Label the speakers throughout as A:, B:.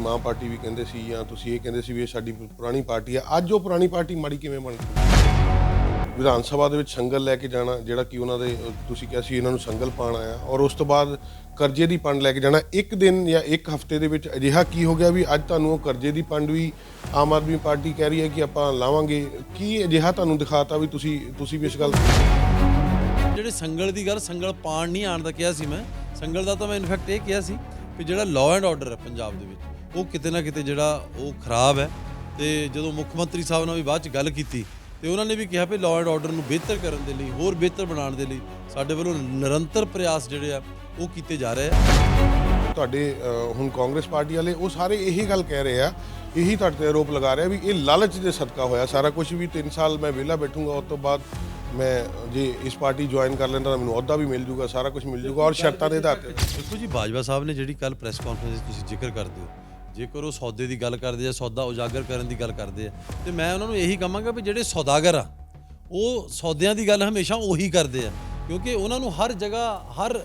A: ਮਾਂ ਪਾਰਟੀ ਵੀ ਕਹਿੰਦੇ ਸੀ ਜਾਂ ਤੁਸੀਂ ਇਹ ਕਹਿੰਦੇ ਸੀ ਵੀ ਇਹ ਸਾਡੀ ਪੁਰਾਣੀ ਪਾਰਟੀ ਆ। ਅੱਜ ਉਹ ਪੁਰਾਣੀ ਪਾਰਟੀ ਮਾੜੀ ਕਿਵੇਂ ਬਣ ਗਈ? ਵਿਧਾਨ ਸਭਾ ਦੇ ਵਿੱਚ ਸੰਗਲ ਲੈ ਕੇ ਜਾਣਾ, ਜਿਹੜਾ ਕਿ ਉਹਨਾਂ ਦੇ ਤੁਸੀਂ ਕਿਹਾ ਸੀ ਇਹਨਾਂ ਨੂੰ ਸੰਗਲ ਪਾਣ ਆਇਆ। ਔਰ ਉਸ ਤੋਂ ਬਾਅਦ ਕਰਜ਼ੇ ਦੀ ਪੰਡ ਲੈ ਕੇ ਜਾਣਾ। ਇੱਕ ਦਿਨ ਜਾਂ ਇੱਕ ਹਫ਼ਤੇ ਦੇ ਵਿੱਚ ਅਜਿਹਾ ਕੀ ਹੋ ਗਿਆ ਵੀ ਅੱਜ ਤੁਹਾਨੂੰ ਉਹ ਕਰਜ਼ੇ ਦੀ ਪੰਡ ਵੀ ਆਮ ਆਦਮੀ ਪਾਰਟੀ ਕਹਿ ਰਹੀ ਹੈ ਕਿ ਆਪਾਂ ਲਾਵਾਂਗੇ। ਕੀ ਅਜਿਹਾ ਤੁਹਾਨੂੰ ਦਿਖਾਤਾ ਵੀ ਤੁਸੀਂ ਤੁਸੀਂ ਵੀ ਇਸ ਗੱਲ
B: ਜਿਹੜੇ ਸੰਗਲ ਦੀ ਗੱਲ, ਸੰਗਲ ਪਾਣ ਨਹੀਂ ਆਣ ਦਾ ਕਿਹਾ ਸੀ ਮੈਂ। ਸੰਗਲ ਦਾ ਤਾਂ ਮੈਂ ਇਨਫੈਕਟ ਇਹ ਕਿਹਾ ਸੀ ਕਿ ਜਿਹੜਾ ਲਾਅ ਐਂਡ ਆਰਡਰ ਹੈ ਪੰਜਾਬ ਦੇ ਵਿੱਚ ਉਹ ਕਿਤੇ ਨਾ ਕਿਤੇ ਜਿਹੜਾ ਉਹ ਖਰਾਬ ਹੈ। ਤੇ ਜਦੋਂ ਮੁੱਖ ਮੰਤਰੀ ਸਾਹਿਬ ਨਾਲ ਵੀ ਬਾਅਦ ਚ ਗੱਲ ਕੀਤੀ ਤੇ ਉਹਨਾਂ ਨੇ ਵੀ ਕਿਹਾ ਵੀ ਲਾਅ ਐਂਡ ਆਰਡਰ ਨੂੰ ਬਿਹਤਰ ਕਰਨ ਦੇ ਲਈ ਹੋਰ ਬਿਹਤਰ ਬਣਾਉਣ ਦੇ ਲਈ ਸਾਡੇ ਵੱਲੋਂ ਨਿਰੰਤਰ ਪ੍ਰਯਾਸ ਜਿਹੜੇ ਆ ਉਹ ਕੀਤੇ ਜਾ ਰਹੇ ਆ।
A: ਤੁਹਾਡੇ ਹੁਣ ਕਾਂਗਰਸ ਪਾਰਟੀ ਵਾਲੇ ਉਹ ਸਾਰੇ ਇਹੀ ਗੱਲ ਕਹਿ ਰਹੇ ਆ ਇਹੀ ਤੁਹਾਡੇ ਤੇ ਆਰੋਪ ਲਗਾ ਰਹੇ ਆ ਵੀ ਇਹ ਲਾਲਚ ਦੇ ਸਦਕਾ ਹੋਇਆ। ਸਾਰਾ ਕੁਝ ਵੀ 3 ਸਾਲ ਮੈਂ ਵਿਹਲਾ ਬੈਠੂੰਗਾ ਉਸ ਤੋਂ ਬਾਅਦ ਮੈਂ ਜੇ ਇਸ ਪਾਰਟੀ ਜੁਆਇਨ ਕਰ ਲੈਂਦਾ ਤਾਂ ਮੈਨੂੰ ਅਹੁਦਾ ਵੀ ਮਿਲ ਜੂਗਾ ਸਾਰਾ ਕੁਝ ਮਿਲ ਜੂਗਾ ਔਰ ਸ਼ਰਤਾਂ ਦੇ ਆਧਾਰ ਤੇ।
B: ਦੇਖੋ ਜੀ ਬਾਜਵਾ ਸਾਹਿਬ ਨੇ ਜਿਹੜੀ ਕੱਲ ਪ੍ਰੈਸ ਕਾਨਫਰੰਸ ਤੁਸੀਂ ਜ਼ਿਕਰ ਕਰਦੇ ਹੋ ਜੇਕਰ ਉਹ ਸੌਦੇ ਦੀ ਗੱਲ ਕਰਦੇ ਆ, ਸੌਦਾ ਉਜਾਗਰ ਕਰਨ ਦੀ ਗੱਲ ਕਰਦੇ ਆ, ਤੇ ਮੈਂ ਉਹਨਾਂ ਨੂੰ ਇਹੀ ਕਹਾਂਗਾ ਵੀ ਜਿਹੜੇ ਸੌਦਾਗਰ ਆ, ਉਹ ਸੌਦਿਆਂ ਦੀ ਗੱਲ ਹਮੇਸ਼ਾ ਉਹੀ ਕਰਦੇ ਆ, ਕਿਉਂਕਿ ਉਹਨਾਂ ਨੂੰ ਹਰ ਜਗ੍ਹਾ, ਹਰ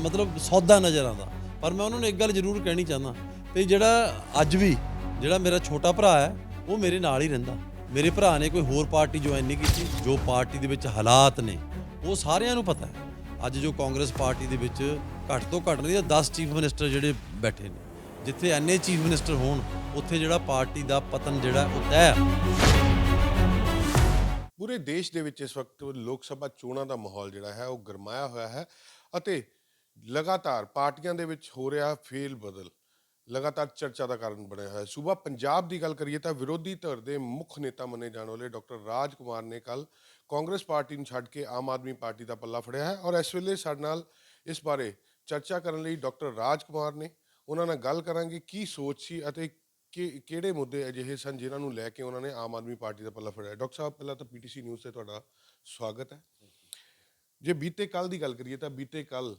B: ਮਤਲਬ ਸੌਦਾ ਨਜ਼ਰ ਆਉਂਦਾ। ਪਰ ਮੈਂ ਉਹਨਾਂ ਨੂੰ ਇੱਕ ਗੱਲ ਜ਼ਰੂਰ ਕਹਿਣੀ ਚਾਹੁੰਦਾ ਤੇ ਜਿਹੜਾ ਅੱਜ ਵੀ ਜਿਹੜਾ ਮੇਰਾ ਛੋਟਾ ਭਰਾ ਹੈ, ਉਹ ਮੇਰੇ ਨਾਲ ਹੀ ਰਹਿੰਦਾ। ਮੇਰੇ ਭਰਾ ਨੇ ਕੋਈ ਹੋਰ ਪਾਰਟੀ ਜੁਆਇਨ ਨਹੀਂ ਕੀਤੀ, ਜੋ ਪਾਰਟੀ ਦੇ ਵਿੱਚ ਹਾਲਾਤ ਨੇ, ਉਹ ਸਾਰਿਆਂ ਨੂੰ ਪਤਾ ਹੈ। ਅੱਜ ਜੋ ਕਾਂਗਰਸ ਪਾਰਟੀ ਦੇ ਵਿੱਚ ਘੱਟ ਤੋਂ ਘੱਟ ਨਹੀਂ ਤਾਂ 10 ਚੀਫ ਮਿਨਿਸਟਰ ਜਿਹੜੇ ਬੈਠੇ ਨੇ। ਜਿੱਥੇ ਐਨੇ ਚੀਫ ਮਿਨਿਸਟਰ ਹੋਣ, ਉੱਥੇ ਜਿਹੜਾ ਪਾਰਟੀ ਦਾ ਪਤਨ ਜਿਹੜਾ ਉਹ ਤੈਅ
A: ਪੂਰੇ ਦੇਸ਼ ਦੇ ਵਿੱਚ ਇਸ ਵਕਤ ਲੋਕ ਸਭਾ ਚੋਣਾਂ ਦਾ ਮਾਹੌਲ ਜਿਹੜਾ ਹੈ, ਉਹ ਗਰਮਾਇਆ ਹੋਇਆ ਹੈ ਅਤੇ ਲਗਾਤਾਰ ਪਾਰਟੀਆਂ ਦੇ ਵਿੱਚ ਹੋ ਰਿਹਾ ਫੇਲ ਬਦਲ, ਲਗਾਤਾਰ ਚਰਚਾ ਦਾ ਕਾਰਨ ਬਣਿਆ ਹੋਇਆ ਹੈ। ਸੂਬਾ ਪੰਜਾਬ ਦੀ ਗੱਲ ਕਰੀਏ ਤਾਂ ਵਿਰੋਧੀ ਧਿਰ ਦੇ ਮੁੱਖ ਨੇਤਾ ਮੰਨੇ ਜਾਣ ਵਾਲੇ ਡਾਕਟਰ ਰਾਜ ਕੁਮਾਰ ਨੇ ਕੱਲ ਕਾਂਗਰਸ ਪਾਰਟੀ ਨੂੰ ਛੱਡ ਕੇ ਆਮ ਆਦਮੀ ਪਾਰਟੀ ਦਾ ਪੱਲਾ ਫੜਿਆ ਹੈ ਔਰ ਇਸ ਵੇਲੇ ਸਾਡੇ ਨਾਲ ਇਸ ਬਾਰੇ ਚਰਚਾ ਕਰਨ ਲਈ ਡਾਕਟਰ ਰਾਜ ਕੁਮਾਰ ਨੇ। ਉਹਨਾਂ ਨਾਲ ਗੱਲ ਕਰਾਂਗੇ ਕੀ ਸੋਚ ਸੀ ਅਤੇ ਕਿ ਕਿਹੜੇ ਮੁੱਦੇ ਅਜਿਹੇ ਸਨ ਜਿਨ੍ਹਾਂ ਨੂੰ ਲੈ ਕੇ ਉਹਨਾਂ ਨੇ ਆਮ ਆਦਮੀ ਪਾਰਟੀ ਦਾ ਪੱਲਾ ਫੜਿਆ। ਡਾਕਟਰ ਸਾਹਿਬ ਪਹਿਲਾਂ ਤਾਂ ਪੀਟੀਸੀ ਨਿਊਜ਼ ਤੇ ਤੁਹਾਡਾ ਸਵਾਗਤ ਹੈ। ਜੇ ਬੀਤੇ ਕੱਲ ਦੀ ਗੱਲ ਕਰੀਏ ਤਾਂ ਬੀਤੇ ਕੱਲ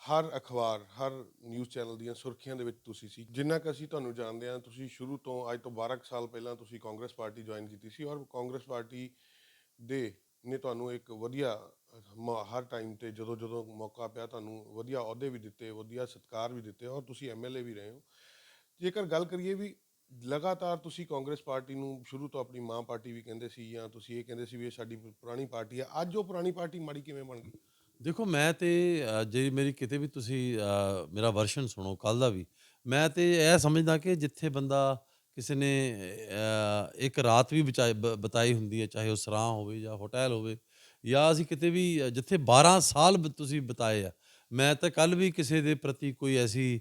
A: ਹਰ ਅਖਬਾਰ ਹਰ ਨਿਊਜ਼ ਚੈਨਲ ਦੀਆਂ ਸੁਰਖੀਆਂ ਦੇ ਵਿੱਚ ਤੁਸੀਂ ਸੀ। ਜਿੰਨਾ ਕਿ ਅਸੀਂ ਤੁਹਾਨੂੰ ਜਾਣਦੇ ਹਾਂ ਤੁਸੀਂ ਸ਼ੁਰੂ ਤੋਂ ਅੱਜ ਤੋਂ 12 ਕੁ ਸਾਲ ਪਹਿਲਾਂ ਤੁਸੀਂ ਕਾਂਗਰਸ ਪਾਰਟੀ ਜੁਆਇਨ ਕੀਤੀ ਸੀ ਔਰ ਕਾਂਗਰਸ ਪਾਰਟੀ ਦੇ ਨੇ ਤੁਹਾਨੂੰ ਇੱਕ ਵਧੀਆ ਮ- ਹਰ ਟਾਈਮ ਤੇ ਜਦੋਂ ਜਦੋਂ ਮੌਕਾ ਪਿਆ ਤੁਹਾਨੂੰ ਵਧੀਆ ਅਹੁਦੇ ਵੀ ਦਿੱਤੇ ਵਧੀਆ ਸਤਿਕਾਰ ਵੀ ਦਿੱਤੇ ਔਰ ਤੁਸੀਂ ਐਮਐਲਏ ਵੀ ਰਹੇ ਹੋ। ਜੇਕਰ ਗੱਲ ਕਰੀਏ ਵੀ ਲਗਾਤਾਰ ਤੁਸੀਂ ਕਾਂਗਰਸ ਪਾਰਟੀ ਨੂੰ ਸ਼ੁਰੂ ਤੋਂ ਆਪਣੀ ਮਾਂ ਪਾਰਟੀ ਵੀ ਕਹਿੰਦੇ ਸੀ ਜਾਂ ਤੁਸੀਂ ਇਹ ਕਹਿੰਦੇ ਸੀ ਵੀ ਇਹ ਸਾਡੀ ਪੁਰਾਣੀ ਪਾਰਟੀ ਹੈ ਅੱਜ ਉਹ ਪੁਰਾਣੀ ਪਾਰਟੀ ਮਾੜੀ ਕਿਵੇਂ ਬਣ ਗਈ?
B: ਦੇਖੋ ਮੈਂ ਤੇ ਅ, ਜੇ ਮੇਰੀ ਕਿਤੇ ਵੀ ਤੁਸੀਂ ਅ, ਮੇਰਾ ਵਰਸ਼ਨ ਸੁਣੋ ਕੱਲ ਦਾ ਵੀ ਮੈਂ ਤੇ ਇਹ ਸਮਝਦਾ ਕਿ ਜਿੱਥੇ ਬੰਦਾ ਕਿਸੇ ਨੇ ਅ, ਇੱਕ ਰਾਤ ਵੀ ਬਚਾਈ ਬ- ਬਿਤਾਈ ਹੁੰਦੀ ਹੈ ਚਾਹੇ ਉਹ ਸਰਾਂ ਹੋਵੇ ਜਾਂ ਹੋਟਲ ਹੋਵੇ ਜਾਂ ਅਸੀਂ ਕਿਤੇ ਵੀ, ਜਿੱਥੇ 12 ਸਾਲ ਬ- ਤੁਸੀਂ ਬਿਤਾਏ ਆ, ਮੈਂ ਤਾਂ ਕੱਲ ਵੀ ਕਿਸੇ ਦੇ ਪ੍ਰਤੀ ਕੋਈ ਐਸੀ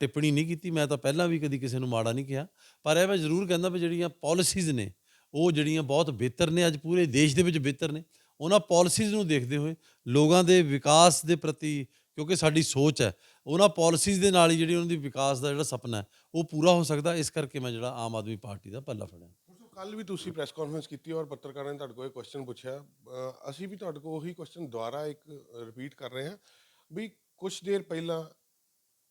B: ਟਿੱਪਣੀ ਨਹੀਂ ਕੀਤੀ, ਮੈਂ ਤਾਂ ਪਹਿਲਾਂ ਵੀ ਕਦੀ ਕਿਸੇ ਨੂੰ ਮਾੜਾ ਨਹੀਂ ਕਿਹਾ, ਪਰ ਇਹ ਮੈਂ ਜ਼ਰੂਰ ਕਹਿੰਦਾ ਵੀ ਜਿਹੜੀਆਂ ਪਾਲਿਸੀਜ਼ ਨੇ, ਉਹ ਜਿਹੜੀਆਂ ਬਹੁਤ ਬਿਹਤਰ ਨੇ, ਅੱਜ ਪੂਰੇ ਦੇਸ਼ ਦੇ ਵਿੱਚ ਬਿਹਤਰ ਨੇ, ਉਹਨਾਂ ਪਾਲਿਸੀਜ਼ ਨੂੰ ਦੇਖਦੇ ਹੋਏ ਲੋਕਾਂ ਦੇ ਵਿਕਾਸ ਦੇ ਪ੍ਰਤੀ ਕਿਉਂਕਿ ਸਾਡੀ ਸੋਚ ਹੈ, ਉਹਨਾਂ ਪਾਲਿਸੀਜ਼ ਦੇ ਨਾਲ ਹੀ ਜਿਹੜੀ ਉਹਨਾਂ ਦੀ ਵਿਕਾਸ ਦਾ ਜਿਹੜਾ ਸੁਪਨਾ ਉਹ ਪੂਰਾ ਹੋ ਸਕਦਾ, ਇਸ ਕਰਕੇ ਮੈਂ ਜਿਹੜਾ ਆਮ ਆਦਮੀ ਪਾਰਟੀ ਦਾ ਪੱਲਾ ਫੜਿਆ।
A: ਕੱਲ ਵੀ ਤੁਸੀਂ ਪ੍ਰੈਸ ਕਾਨਫਰੰਸ ਕੀਤੀ ਔਰ ਪੱਤਰਕਾਰਾਂ ਨੇ ਤੁਹਾਡੇ ਕੋਲ ਇਹ ਕੁਐਸਚਨ ਪੁੱਛਿਆ। ਅਸੀਂ ਵੀ ਤੁਹਾਡੇ ਕੋਲ ਉਹੀ ਕੁਐਸਚਨ ਦੁਬਾਰਾ ਇੱਕ ਰਿਪੀਟ ਕਰ ਰਹੇ ਹਾਂ ਵੀ ਕੁਝ ਦੇਰ ਪਹਿਲਾਂ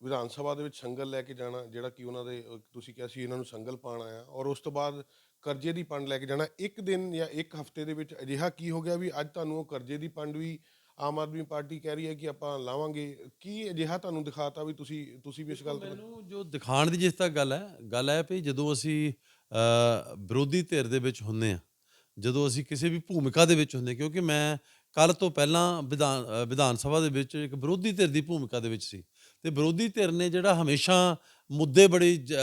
A: ਵਿਧਾਨ ਸਭਾ ਦੇ ਵਿੱਚ ਸੰਗਲ ਲੈ ਕੇ ਜਾਣਾ ਜਿਹੜਾ ਕਿ ਉਹਨਾਂ ਦੇ ਤੁਸੀਂ ਕਿਹਾ ਸੀ ਇਹਨਾਂ ਨੂੰ ਸੰਗਲ ਪਾਣ ਆਇਆ ਔਰ ਉਸ ਤੋਂ ਬਾਅਦ ਕਰਜ਼ੇ ਦੀ ਪੰਡ ਲੈ ਕੇ ਜਾਣਾ ਇੱਕ ਦਿਨ ਜਾਂ ਇੱਕ ਹਫ਼ਤੇ ਦੇ ਵਿੱਚ ਅਜਿਹਾ ਕੀ ਹੋ ਗਿਆ ਵੀ ਅੱਜ ਤੁਹਾਨੂੰ ਉਹ ਕਰਜ਼ੇ ਦੀ ਪੰਡ ਵੀ ਆਮ ਆਦਮੀ ਪਾਰਟੀ ਕਹਿ ਰਹੀ ਹੈ ਕਿ ਆਪਾਂ ਲਾਵਾਂਗੇ ਕੀ ਅਜਿਹਾ ਤੁਹਾਨੂੰ ਦਿਖਾਤਾ ਵੀ ਤੁਸੀਂ ਤੁਸੀਂ ਵੀ ਇਸ ਗੱਲ ਤੋਂ
B: ਮੈਨੂੰ ਜੋ ਦਿਖਾਣ ਦੀ ਜਿਸ ਤੱਕ ਗੱਲ ਹੈ ਗੱਲ ਹੈ ਵੀ ਜਦੋਂ ਅਸੀਂ ਵਿਰੋਧੀ ਧਿਰ ਦੇ ਵਿੱਚ ਹੁੰਨੇ ਆ ਜਦੋਂ ਅਸੀਂ ਕਿਸੇ ਵੀ ਭੂਮਿਕਾ ਦੇ ਵਿੱਚ ਹੁੰਦੇ ਕਿਉਂਕਿ ਮੈਂ ਕੱਲ ਤੋਂ ਪਹਿਲਾਂ ਵਿਧਾਨ ਵਿਧਾਨ ਸਭਾ ਦੇ ਵਿੱਚ ਇੱਕ ਵਿਰੋਧੀ ਧਿਰ ਦੀ ਭੂਮਿਕਾ ਦੇ ਵਿੱਚ ਸੀ। ਤੇ ਵਿਰੋਧੀ ਧਿਰ ਨੇ ਜਿਹੜਾ ਹਮੇਸ਼ਾ ਮੁੱਦੇ ਬੜੀ ਜ-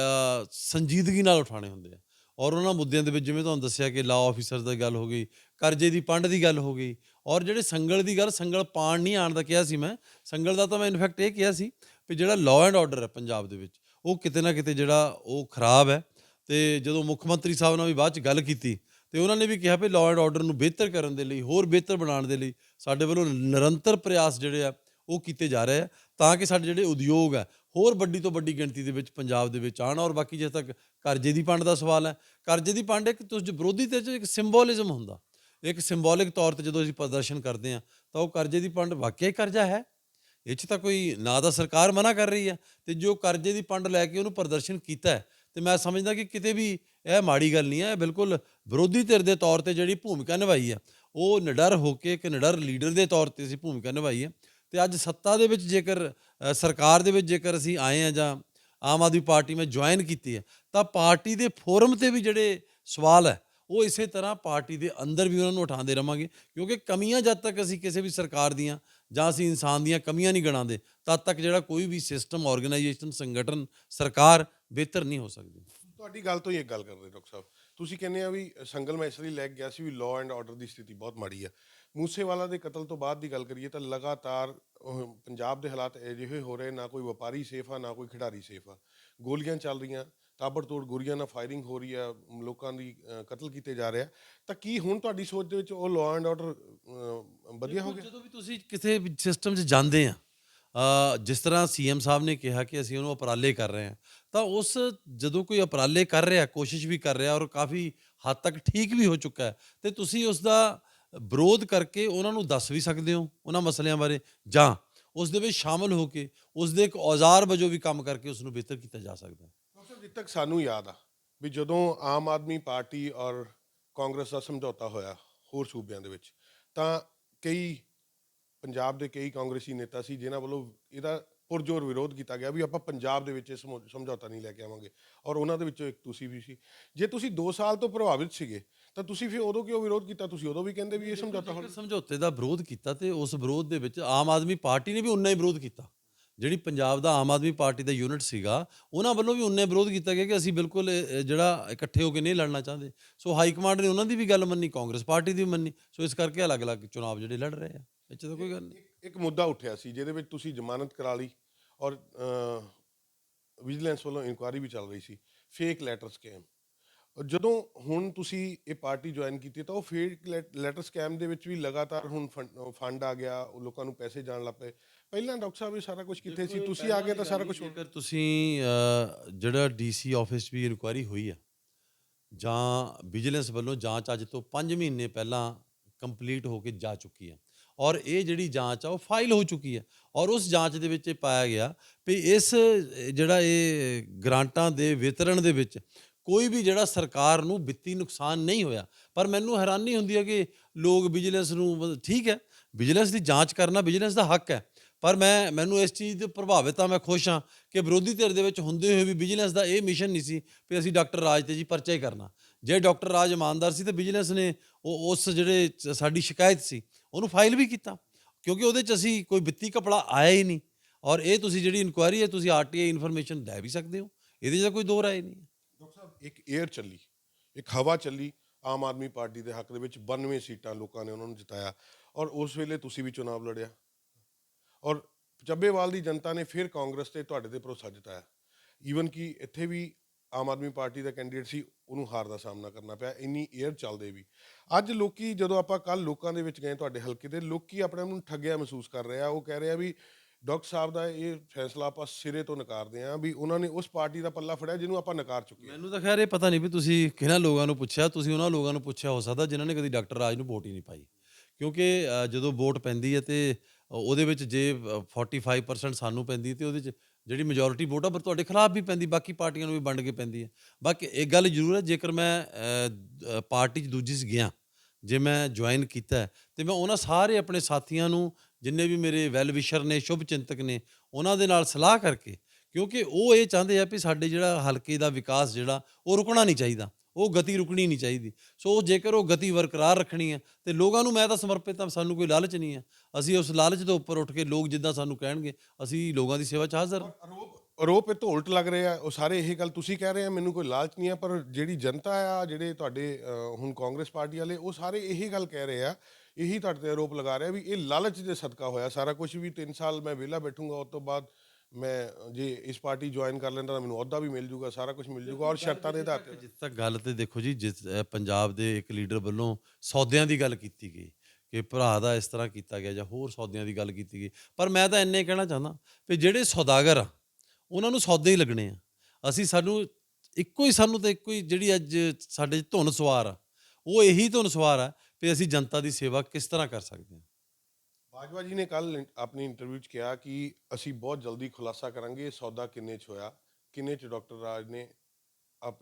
B: ਸੰਜੀਦਗੀ ਨਾਲ ਉਠਾਣੇ ਹੁੰਦੇ ਆ। ਔਰ ਉਹਨਾਂ ਮੁੱਦਿਆਂ ਦੇ ਵਿੱਚ ਜਿਵੇਂ ਤੁਹਾਨੂੰ ਦੱਸਿਆ ਕਿ ਲਾਅ ਆਫੀਸਰ ਦੀ ਗੱਲ ਹੋ ਗਈ, ਕਰਜ਼ੇ ਦੀ ਪੰਡ ਦੀ ਗੱਲ ਹੋ ਗਈ, ਔਰ ਜਿਹੜੇ ਸੰਗਲ ਦੀ ਗੱਲ, ਸੰਗਲ ਪਾਣ ਨਹੀਂ ਆਣ ਦਾ ਕਿਹਾ ਸੀ ਮੈਂ, ਸੰਗਲ ਦਾ ਤਾਂ ਮੈਂ ਇਨਫੈਕਟ ਇਹ ਕਿਹਾ ਸੀ ਵੀ ਜਿਹੜਾ ਲਾਅ ਐਂਡ ਆਰਡਰ ਹੈ ਪੰਜਾਬ ਦੇ ਵਿੱਚ, ਉਹ ਕਿਤੇ ਨਾ ਕਿਤੇ ਜਿਹੜਾ ਉਹ ਖਰਾਬ ਹੈ। ਤੇ ਜਦੋਂ ਮੁੱਖ ਮੰਤਰੀ ਸਾਹਿਬ ਨਾਲ ਵੀ ਬਾਅਦ ਚ ਗੱਲ ਕੀਤੀ, ਤੇ ਉਹਨਾਂ ਨੇ ਵੀ ਕਿਹਾ ਵੀ ਲਾਅ ਐਂਡ ਆਰਡਰ ਨੂੰ ਬਿਹਤਰ ਕਰਨ ਦੇ ਲਈ, ਹੋਰ ਬਿਹਤਰ ਬਣਾਉਣ ਦੇ ਲਈ ਸਾਡੇ ਵੱਲੋਂ ਨਿਰੰਤਰ ਪ੍ਰਯਾਸ ਜਿਹੜੇ ਆ, ਉਹ ਕੀਤੇ ਜਾ ਰਹੇ ਆ, ਤਾਂ ਕਿ ਸਾਡੇ ਜਿਹੜੇ ਉਦਯੋਗ ਆ, ਹੋਰ ਵੱਡੀ ਤੋਂ ਵੱਡੀ ਗਿਣਤੀ ਦੇ ਵਿੱਚ ਪੰਜਾਬ ਦੇ ਵਿੱਚ ਆਣ ਔਰ ਬਾਕੀ ਜਿਸ ਤੱਕ ਕਰਜ਼ੇ ਦੀ ਪੰਡ ਦਾ ਸਵਾਲ ਹੈ, ਕਰਜ਼ੇ ਦੀ ਪੰਡ ਇੱਕ ਤੁਸੀਂ ਵਿਰੋਧੀ ਤੇ ਚ ਇੱਕ ਸਿੰਬੋਲਿਜ਼ਮ ਹੁੰਦਾ, ਇੱਕ ਸਿੰਬੋਲਿਕ ਤੌਰ ਤੇ ਜਦੋਂ ਅਸੀਂ ਪ੍ਰਦਰਸ਼ਨ ਕਰਦੇ ਆ ਤਾਂ ਉਹ ਕਰਜ਼ੇ ਦੀ ਪੰਡ ਵਾਕਿਆ ਹੀ ਕਰਜ਼ਾ ਹੈ, ਇਹ 'ਚ ਤਾਂ ਕੋਈ ਨਾ ਤਾਂ ਸਰਕਾਰ ਮਨਾ ਕਰ ਰਹੀ ਹੈ, ਤੇ ਜੋ ਕਰਜ਼ੇ ਦੀ ਪੰਡ ਲੈ ਕੇ ਉਹਨੂੰ ਪ੍ਰਦਰਸ਼ਨ ਕੀਤਾ ਹੈ ਤੇ ਮੈਂ ਸਮਝਦਾ ਕਿ ਕਿਤੇ ਵੀ ਇਹ ਮਾੜੀ ਗੱਲ ਨਹੀਂ ਹੈ, ਇਹ ਬਿਲਕੁਲ ਵਿਰੋਧੀ ਧਿਰ ਦੇ ਤੌਰ ਤੇ ਜਿਹੜੀ ਭੂਮਿਕਾ ਨਿਭਾਈ ਹੈ, ਉਹ ਨਿਡਰ ਹੋ ਕੇ ਇੱਕ ਨਿਡਰ ਲੀਡਰ ਦੇ ਤੌਰ ਤੇ ਅਸੀਂ ਭੂਮਿਕਾ ਨਿਭਾਈ ਹੈ। ਤੇ ਅੱਜ ਸੱਤਾ ਦੇ ਵਿੱਚ ਜੇਕਰ ਸਰਕਾਰ ਦੇ ਵਿੱਚ ਜੇਕਰ ਅਸੀਂ ਆਏ ਆ ਜਾਂ ਆਮ ਆਦਮੀ ਪਾਰਟੀ ਮੈਂ ਜੁਆਇਨ ਕੀਤੀ ਹੈ, ਤਾਂ ਪਾਰਟੀ ਦੇ ਫੋਰਮ ਤੇ ਵੀ ਜਿਹੜੇ ਸਵਾਲ ਹੈ, ਉਹ ਇਸੇ ਤਰ੍ਹਾਂ ਪਾਰਟੀ ਦੇ ਅੰਦਰ ਵੀ ਉਹਨਾਂ ਨੂੰ ਉਠਾਉਂਦੇ ਰਵਾਂਗੇ। ਕਿਉਂਕਿ ਕਮੀਆਂ ਜਦ ਤੱਕ ਅਸੀਂ ਕਿਸੇ ਵੀ ਸਰਕਾਰ ਦੀਆਂ ਜਾਂ ਅਸੀਂ ਇਨਸਾਨ ਦੀਆਂ ਕਮੀਆਂ ਨਹੀਂ ਗਣਾਉਂਦੇ, ਤਦ ਤੱਕ ਜਿਹੜਾ ਕੋਈ ਵੀ ਸਿਸਟਮ ਆਰਗੇਨਾਈਜੇਸ਼ਨ ਸੰਗਠਨ, ਸਰਕਾਰ ਬਿਹਤਰ ਨਹੀਂ ਹੋ ਸਕਦੀ।
A: ਤੁਹਾਡੀ ਗੱਲ ਤੋਂ ਹੀ ਇੱਕ ਗੱਲ ਕਰਦੇ ਡਾਕਟਰ ਸਾਹਿਬ। ਤੁਸੀਂ ਕਹਿੰਦੇ ਆ ਵੀ ਸੰਗਲ ਮੈਂ ਇਸ ਲਈ ਲੈ ਗਿਆ ਸੀ ਵੀ ਲਾਅ ਐਂਡ ਆਰਡਰ ਦੀ ਸਥਿਤੀ ਬਹੁਤ ਮਾੜੀ ਆ। ਮੂਸੇਵਾਲਾ ਦੇ ਕਤਲ ਤੋਂ ਬਾਅਦ ਦੀ ਗੱਲ ਕਰੀਏ ਤਾਂ ਲਗਾਤਾਰ ਪੰਜਾਬ ਦੇ ਹਾਲਾਤ ਅਜਿਹੇ ਹੋ ਰਹੇ ਨਾ ਕੋਈ ਵਪਾਰੀ ਸੇਫ ਆ ਨਾ ਕੋਈ ਖਿਡਾਰੀ ਸੇਫ ਆ। ਗੋਲੀਆਂ ਚੱਲ ਰਹੀਆਂ ਤਾਬੜਤੋੜ ਗੋਲੀਆਂ ਨਾਲ ਫਾਇਰਿੰਗ ਹੋ ਰਹੀ ਆ ਲੋਕਾਂ ਦੀ ਕਤਲ ਕੀਤੇ ਜਾ ਰਿਹਾ ਤਾਂ ਕੀ ਹੁਣ ਤੁਹਾਡੀ ਸੋਚ ਦੇ ਵਿੱਚ ਉਹ ਲਾਅ ਐਂਡ ਆਰਡਰ ਵਧੀਆ ਹੋ ਗਿਆ?
B: ਜਦੋਂ ਵੀ ਤੁਸੀਂ ਕਿਸੇ ਸਿਸਟਮ 'ਚ ਜਾਂਦੇ ਆ ਜਿਸ ਤਰ੍ਹਾਂ ਸੀਐਮ ਸਾਹਿਬ ਨੇ ਕਿਹਾ ਕਿ ਅਸੀਂ ਉਹਨੂੰ ਉਪਰਾਲੇ ਕਰ ਰਹੇ ਹਾਂ ਤਾਂ ਉਸ ਜਦੋਂ ਕੋਈ ਉਪਰਾਲੇ ਕਰ ਰਿਹਾ ਕੋਸ਼ਿਸ਼ ਵੀ ਕਰ ਰਿਹਾ ਔਰ ਕਾਫੀ ਹੱਦ ਤੱਕ ਠੀਕ ਵੀ ਹੋ ਚੁੱਕਾ ਹੈ ਤੇ ਤੁਸੀਂ ਉਸ ਦਾ ਵਿਰੋਧ ਕਰਕੇ ਉਹਨਾਂ ਨੂੰ ਦੱਸ ਵੀ ਸਕਦੇ ਹੋ ਉਹਨਾਂ ਮਸਲਿਆਂ ਬਾਰੇ? ਜਾਂ ਉਸ ਦੇ ਵਿੱਚ ਸ਼ਾਮਲ ਹੋ ਕੇ ਉਸ ਦੇ ਇੱਕ ਔਜ਼ਾਰ ਵਜੋਂ ਵੀ ਕੰਮ ਕਰਕੇ ਉਸ ਨੂੰ ਬਿਹਤਰ ਕੀਤਾ ਜਾ ਸਕਦਾ ਹੈ?
A: ਡਾਕਟਰ ਸਾਹਿਬ, ਜਿੱਥੇ ਤੱਕ ਸਾਨੂੰ ਯਾਦ ਆ ਵੀ ਜਦੋਂ ਆਮ ਆਦਮੀ ਪਾਰਟੀ ਔਰ ਕਾਂਗਰਸ ਦਾ ਸਮਝੌਤਾ ਹੋਇਆ ਹੋਰ ਸੂਬਿਆਂ ਦੇ ਵਿੱਚ ਤਾਂ ਕਈ ਪੰਜਾਬ ਦੇ ਕਈ ਕਾਂਗਰਸੀ ਨੇਤਾ ਸੀ ਜਿਨ੍ਹਾਂ ਵੱਲੋਂ ਇਹਦਾ ਪੁਰਜੋਰ ਵਿਰੋਧ ਕੀਤਾ ਗਿਆ ਵੀ ਆਪਾਂ ਪੰਜਾਬ ਦੇ ਵਿੱਚ ਇਹ ਸਮਝੌ- ਸਮਝੌਤਾ ਨਹੀਂ ਲੈ ਕੇ ਆਵਾਂਗੇ ਔਰ ਉਹਨਾਂ ਦੇ ਵਿੱਚੋਂ ਇੱਕ ਤੁਸੀਂ ਵੀ ਸੀ। ਜੇ ਤੁਸੀਂ 2 ਸਾਲ ਤੋਂ ਪ੍ਰਭਾਵਿਤ ਸੀਗੇ ਤਾਂ ਤੁਸੀਂ ਫਿਰ ਉਦੋਂ ਕਿਉਂ ਵਿਰੋਧ ਕੀਤਾ? ਤੁਸੀਂ ਉਦੋਂ ਵੀ ਕਹਿੰਦੇ ਵੀ ਇਹ ਸਮਝੌਤਾ ਹੋ
B: ਜੇਕਰ ਸਮਝੌਤੇ ਦਾ ਵਿਰੋਧ ਕੀਤਾ ਤੇ ਉਸ ਵਿਰੋਧ ਦੇ ਵਿੱਚ ਆਮ ਆਦਮੀ ਪਾਰਟੀ ਨੇ ਵੀ ਉਨਾ ਹੀ ਵਿਰੋਧ ਕੀਤਾ। ਜਿਹੜੀ ਪੰਜਾਬ ਦਾ ਆਮ ਆਦਮੀ ਪਾਰਟੀ ਦਾ ਯੂਨਿਟ ਸੀਗਾ ਉਹਨਾਂ ਵੱਲੋਂ ਵੀ ਉਨੇ ਵਿਰੋਧ ਕੀਤਾ ਗਿਆ ਕਿ ਅਸੀਂ ਬਿਲਕੁਲ ਇਹ- ਇਹ ਜਿਹੜਾ ਇਕੱਠੇ ਹੋ ਕੇ ਨਹੀਂ ਲੜਨਾ ਚਾਹੁੰਦੇ। ਸੋ ਹਾਈ ਕਮਾਂਡ ਨੇ ਉਹਨਾਂ ਦੀ ਵੀ ਗੱਲ ਮੰਨੀ ਕਾਂਗਰਸ ਪਾਰਟੀ ਦੀ ਵੀ ਮੰਨੀ। ਸੋ ਇਸ ਕਰਕੇ ਅਲੱਗ-ਅਲੱਗ ਚੁਣਾਵ ਜਿਹੜੇ ਲੜ ਰਹੇ ਆ। ਇਹ 'ਚ ਤਾਂ ਕੋਈ ਗੱਲ ਨਹੀਂ।
A: ਇੱਕ- ਇੱਕ ਮੁੱਦਾ ਉੱਠਿਆ ਸੀ ਜਿਹਦੇ ਵਿੱਚ ਤੁਸੀਂ ਜ਼ਮਾਨਤ ਕਰਾ ਲਈ ਔਰ ਵਿਜੀਲੈਂਸ ਵੱਲੋਂ ਇਨਕੁਆਇਰੀ ਵੀ ਚੱਲ ਰਹੀ ਸੀ ਫੇਕ ਲੈਟਰ ਸਕੈਮ ਜਦੋਂ ਹੁਣ ਤੁਸੀਂ ਇਹ ਪਾਰਟੀ ਜੁਆਇਨ ਕੀਤੀ ਤਾਂ ਉਹ ਫੇਕ ਲੈਟਰ ਸਕੈਮ ਦੇ ਵਿੱਚ ਵੀ ਲਗਾਤਾਰ ਹੁਣ ਫੰਡ ਆ ਗਿਆ ਉਹ ਲੋਕਾਂ ਨੂੰ ਪੈਸੇ ਜਾਣ ਲੱਗ ਪਏ। ਪਹਿਲਾਂ ਡਾਕਟਰ ਸਾਹਿਬ ਇਹ ਸਾਰਾ ਕੁਝ ਕਿੱਥੇ ਸੀ? ਤੁਸੀਂ ਆ ਗਏ ਤਾਂ ਸਾਰਾ ਕੁਝ
B: ਜੇਕਰ ਤੁਸੀਂ ਅ, ਜਿਹੜਾ ਡੀਸੀ ਆਫਿਸ ਵੀ ਇਨਕੁਆਇਰੀ ਹੋਈ ਆ ਜਾਂ ਵਿਜੀਲੈਂਸ ਵੱਲੋਂ ਜਾਂਚ ਅੱਜ ਤੋਂ 5 ਮਹੀਨੇ ਪਹਿਲਾਂ ਕੰਪਲੀਟ ਹੋ ਕੇ ਜਾ ਚੁੱਕੀ ਹੈ ਔਰ ਇਹ ਜਿਹੜੀ ਜਾਂਚ ਆ ਉਹ ਫਾਈਲ ਹੋ ਚੁੱਕੀ ਹੈ। ਔਰ ਉਸ ਜਾਂਚ ਦੇ ਵਿੱਚ ਇਹ ਪਾਇਆ ਗਿਆ ਵੀ ਇਸ, ਜਿਹੜਾ ਇਹ ਗ੍ਰਾਂਟਾਂ ਦੇ ਵਿਤਰਣ ਦੇ ਵਿੱਚ ਕੋਈ ਵੀ ਜਿਹੜਾ ਸਰਕਾਰ ਨੂੰ ਵਿੱਤੀ ਨੁਕਸਾਨ ਨਹੀਂ ਹੋਇਆ, ਪਰ ਮੈਨੂੰ ਹੈਰਾਨੀ ਹੁੰਦੀ ਹੈ ਕਿ ਲੋਕ ਵਿਜੀਲੈਂਸ ਨੂੰ ਮਤਲਬ ਠੀਕ ਹੈ ਵਿਜੀਲੈਂਸ ਦੀ ਜਾਂਚ ਕਰਨਾ ਵਿਜੀਲੈਂਸ ਦਾ ਹੱਕ ਹੈ, ਪਰ ਮੈਂ, ਮੈਨੂੰ ਇਸ ਚੀਜ਼ ਤੋਂ ਪ੍ਰਭਾਵਿਤ ਆ, ਮੈਂ ਖੁਸ਼ ਹਾਂ ਕਿ ਵਿਰੋਧੀ ਧਿਰ ਦੇ ਵਿੱਚ ਹੁੰਦੇ ਹੋਏ ਵੀ ਵਿਜੀਲੈਂਸ ਦਾ ਇਹ ਮਿਸ਼ਨ ਨਹੀਂ ਸੀ ਵੀ ਅਸੀਂ ਡਾਕਟਰ ਰਾਜ ਤੇ ਜੀ ਪਰਚਾ ਹੀ ਕਰਨਾ। ਜੇ ਡਾਕਟਰ ਰਾਜ ਇਮਾਨਦਾਰ ਸੀ ਤੇ ਵਿਜੀਲੈਂਸ ਨੇ ਉਹ ਉਸ ਜਿਹੜੇ ਸਾਡੀ ਸ਼ਿਕਾਇਤ ਸੀ, ਉਹਨੂੰ ਫਾਈਲ ਵੀ ਕੀਤਾ। ਕਿਉਂਕਿ ਉਹਦੇ ਚ ਅਸੀਂ ਕੋਈ ਵਿੱਤੀ ਕਪੜਾ ਆਇਆ ਹੀ ਨਹੀਂ। ਔਰ ਇਹ ਤੁਸੀਂ ਜਿਹੜੀ ਇਨਕੁਆਇਰੀ ਹੈ, ਤੁਸੀਂ ਆਰਟੀਆਈ ਇਨਫੋਰਮੇਸ਼ਨ ਲੈ ਵੀ ਸਕਦੇ ਹੋ। ਇਹਦੇ 'ਚ ਕੋਈ ਦੋ ਰਾਏ ਨਹੀਂ
A: ਡਾਕਟਰ ਸਾਹਿਬ, ਇੱਕ ਏਅਰ ਚੱਲੀ, ਇੱਕ ਹਵਾ ਚੱਲੀ, ਆਮ ਆਦਮੀ ਪਾਰਟੀ ਦੇ ਹੱਕ ਦੇ ਵਿੱਚ 92 ਸੀਟਾਂ ਲੋਕਾਂ ਨੇ ਉਹਨਾਂ ਨੂੰ ਜਿਤਾਇਆ। ਔਰ ਉਸ ਵੇਲੇ ਤੁਸੀਂ ਵੀ ਚੁਣਾਵ ਲੜਿਆ। ਔਰ ਚੱਬੇਵਾਲ ਦੀ ਜਨਤਾ ਨੇ ਫਿਰ ਕਾਂਗਰਸ ਤੇ ਤੁਹਾਡੇ ਤੇ ਭਰੋਸਾ ਜਤਾਇਆ। ਈਵਨ ਕਿ ਇੱਥੇ ਵੀ ਆਮ ਆਦਮੀ ਪਾਰਟੀ ਦਾ ਕੈਂਡੀਡੇਟ ਸੀ ਉਹਨੂੰ ਹਾਰ ਦਾ ਸਾਹਮਣਾ ਕਰਨਾ ਪਿਆ ਇੰਨੀ ਏਅਰ ਚੱਲਦੇ ਵੀ। ਅੱਜ ਲੋਕੀ ਜਦੋਂ ਆਪਾਂ ਕੱਲ ਲੋਕਾਂ ਦੇ ਵਿੱਚ ਗਏ ਤੁਹਾਡੇ ਹਲਕੇ ਦੇ ਲੋਕੀ ਆਪਣੇ ਆਪ ਨੂੰ ਠੱਗਿਆ ਮਹਿਸੂਸ ਕਰ ਰਿਹਾ ਉਹ ਕਹਿ ਰਿਹਾ ਵੀ ਡਾਕਟਰ ਸਾਹਿਬ ਦਾ ਇਹ ਫੈਸਲਾ ਆਪਾਂ ਸਿਰੇ ਤੋਂ ਨਕਾਰਦੇ ਆ ਵੀ ਉਹਨਾਂ ਨੇ ਉਸ ਪਾਰਟੀ ਦਾ ਪੱਲਾ ਫੜਿਆ ਜਿਹਨੂੰ ਆਪਾਂ ਨਕਾਰ ਚੁੱਕੇ ਹਾਂ
B: ਮੈਨੂੰ ਤਾਂ ਖੈਰ ਇਹ ਪਤਾ ਨਹੀਂ ਵੀ ਤੁਸੀਂ ਕਿਹਨਾਂ ਲੋਕਾਂ ਨੂੰ ਪੁੱਛਿਆ ਤੁਸੀਂ ਉਹਨਾਂ ਲੋਕਾਂ ਨੂੰ ਪੁੱਛਿਆ ਹੋ ਸਕਦਾ ਜਿਨ੍ਹਾਂ ਨੇ ਕਦੀ ਡਾਕਟਰ ਰਾਜ ਨੂੰ ਵੋਟ ਹੀ ਨਹੀਂ ਪਾਈ। ਕਿਉਂਕਿ ਅ, ਜਦੋਂ ਵੋਟ ਪੈਂਦੀ ਹੈ ਤੇ ਉਹਦੇ ਵਿੱਚ ਜੇ ਅ, 45% ਸਾਨੂੰ ਪੈਂਦੀ ਹੈ ਤੇ ਉਹਦੇ ਚ ਜਿਹੜੀ ਮੈਜੋਰਿਟੀ ਵੋਟ ਆ ਪਰ ਤੁਹਾਡੇ ਖਿਲਾਫ ਵੀ ਪੈਂਦੀ ਬਾਕੀ ਪਾਰਟੀਆਂ ਨੂੰ ਵੀ ਵੰਡ ਕੇ ਪੈਂਦੀ ਹੈ। ਬਾਕੀ ਇੱਕ ਗੱਲ ਜ਼ਰੂਰ ਹੈ ਜੇਕਰ ਮੈਂ ਪਾਰਟੀ 'ਚ ਦੂਜੀ 'ਚ ਗਿਆ ਜੇ ਮੈਂ ਜੁਆਇਨ ਕੀਤਾ ਹੈ, ਤੇ ਮੈਂ ਉਹਨਾਂ ਸਾਰੇ ਆਪਣੇ ਸਾਥੀਆਂ ਨੂੰ ਜਿੰਨੇ ਵੀ ਮੇਰੇ ਵੈਲ ਵਿਸ਼ਰ ਨੇ ਸ਼ੁਭ ਚਿੰਤਕ ਨੇ ਉਹਨਾਂ ਦੇ ਨਾਲ ਸਲਾਹ ਕਰਕੇ ਕਿਉਂਕਿ ਉਹ ਇਹ ਚਾਹੁੰਦੇ ਆ ਵੀ ਸਾਡੇ ਜਿਹੜਾ ਹਲਕੇ ਦਾ ਵਿਕਾਸ ਜਿਹੜਾ ਉਹ ਰੁਕਣਾ ਨਹੀਂ ਚਾਹੀਦਾ। ਉਹ ਗਤੀ ਰੁਕਣੀ ਨਹੀਂ ਚਾਹੀਦੀ। ਸੋ ਜੇਕਰ ਉਹ ਗਤੀ ਬਰਕਰਾਰ ਰੱਖਣੀ ਹੈ, ਤੇ ਲੋਕਾਂ ਨੂੰ ਮੈਂ ਤਾਂ ਸਮਰਪਿਤ ਹਾਂ, ਸਾਨੂੰ ਕੋਈ ਲਾਲਚ ਨਹੀਂ ਹੈ। ਅਸੀਂ ਉਸ ਲਾਲਚ ਤੋਂ ਉੱਪਰ ਉੱਠ ਕੇ ਲੋਕ ਜਿੱਦਾਂ ਸਾਨੂੰ ਕਹਿਣਗੇ, ਅਸੀਂ ਲੋਕਾਂ ਦੀ ਸੇਵਾ 'ਚ ਹਾਜ਼ਰ ਹਾਂ।
A: ਆਰੋਪ ਆਰੋਪ ਇਹ ਤੋਂ ਉਲਟ ਲੱਗ ਰਹੇ ਆ ਉਹ ਸਾਰੇ ਇਹ ਗੱਲ ਤੁਸੀਂ ਕਹਿ ਰਹੇ ਆ ਮੈਨੂੰ ਕੋਈ ਲਾਲਚ ਨਹੀਂ ਹੈ, ਪਰ ਜਿਹੜੀ ਜਨਤਾ ਆ, ਜਿਹੜੇ ਤੁਹਾਡੇ ਹੁਣ ਕਾਂਗਰਸ ਪਾਰਟੀ ਵਾਲੇ, ਉਹ ਸਾਰੇ ਇਹੀ ਗੱਲ ਕਹਿ ਰਹੇ ਆ, ਇਹੀ ਤੁਹਾਡੇ ਤੇ ਆਰੋਪ ਲਗਾ ਰਹੇ ਆ ਵੀ ਇਹ ਲਾਲਚ ਦੇ ਸਦਕਾ ਹੋਇਆ ਸਾਰਾ ਕੁਝ ਵੀ 3 ਸਾਲ ਮੈਂ ਵਿਹਲਾ ਬੈਠੂੰਗਾ, ਉਸ ਤੋਂ ਬਾਅਦ ਮੈਂ ਜੇ ਇਸ ਪਾਰਟੀ ਜੁਆਇਨ ਕਰ ਲੈਂਦਾ ਤਾਂ ਮੈਨੂੰ ਅਹੁਦਾ ਵੀ ਮਿਲ ਜੂਗਾ ਸਾਰਾ ਕੁਝ ਮਿਲ ਜੂਗਾ ਔਰ ਸ਼ਰਤਾਂ ਦੇ ਆਧਾਰ ਤੇ।
B: ਜਿੱਥੇ ਤੱਕ ਗੱਲ ਤੇ ਦੇਖੋ ਜੀ ਜਿਸ ਅ, ਪੰਜਾਬ ਦੇ ਇੱਕ ਲੀਡਰ ਵੱਲੋਂ ਸੌਦਿਆਂ ਦੀ ਗੱਲ ਕੀਤੀ ਗਈ ਕਿ ਭਰਾ ਦਾ ਇਸ ਤਰ੍ਹਾਂ ਕੀਤਾ ਗਿਆ ਜਾਂ ਹੋਰ ਸੌਦਿਆਂ ਦੀ ਗੱਲ ਕੀਤੀ ਗਈ। ਪਰ ਮੈਂ ਤਾਂ ਇੰਨੇ ਕਹਿਣਾ ਚਾਹੁੰਦਾ ਵੀ ਜਿਹੜੇ ਸੌਦਾਗਰ ਆ ਉਹਨਾਂ ਨੂੰ ਸੌਦੇ ਹੀ ਲੱਗਣੇ ਆ। ਅਸੀਂ ਸਾਨੂੰ ਇੱਕੋ ਹੀ ਸਾਨੂੰ ਤਾਂ ਇੱਕੋ ਹੀ ਜਿਹੜੀ ਅੱਜ ਸਾਡੇ 'ਚ ਧੁਨ ਸਵਾਰ ਆ ਉਹ ਇਹੀ ਧੁਨ ਸਵਾਰ ਆ ਵੀ ਅਸੀਂ ਜਨਤਾ ਦੀ ਸੇਵਾ ਕਿਸ ਤਰ੍ਹਾਂ ਕਰ ਸਕਦੇ ਹਾਂ
A: ਬਾਜਵਾ ਜੀ ਨੇ ਕੱਲ ਆਪਣੀ ਇੰਟਰਵਿਊ 'ਚ ਕਿਹਾ ਕਿ ਅਸੀਂ ਬਹੁਤ ਜਲਦੀ ਖੁਲਾਸਾ ਕਰਾਂਗੇ, ਇਹ ਸੌਦਾ ਕਿੰਨੇ 'ਚ ਹੋਇਆ, ਕਿੰਨੇ 'ਚ ਡਾਕਟਰ ਰਾਜ ਨੇ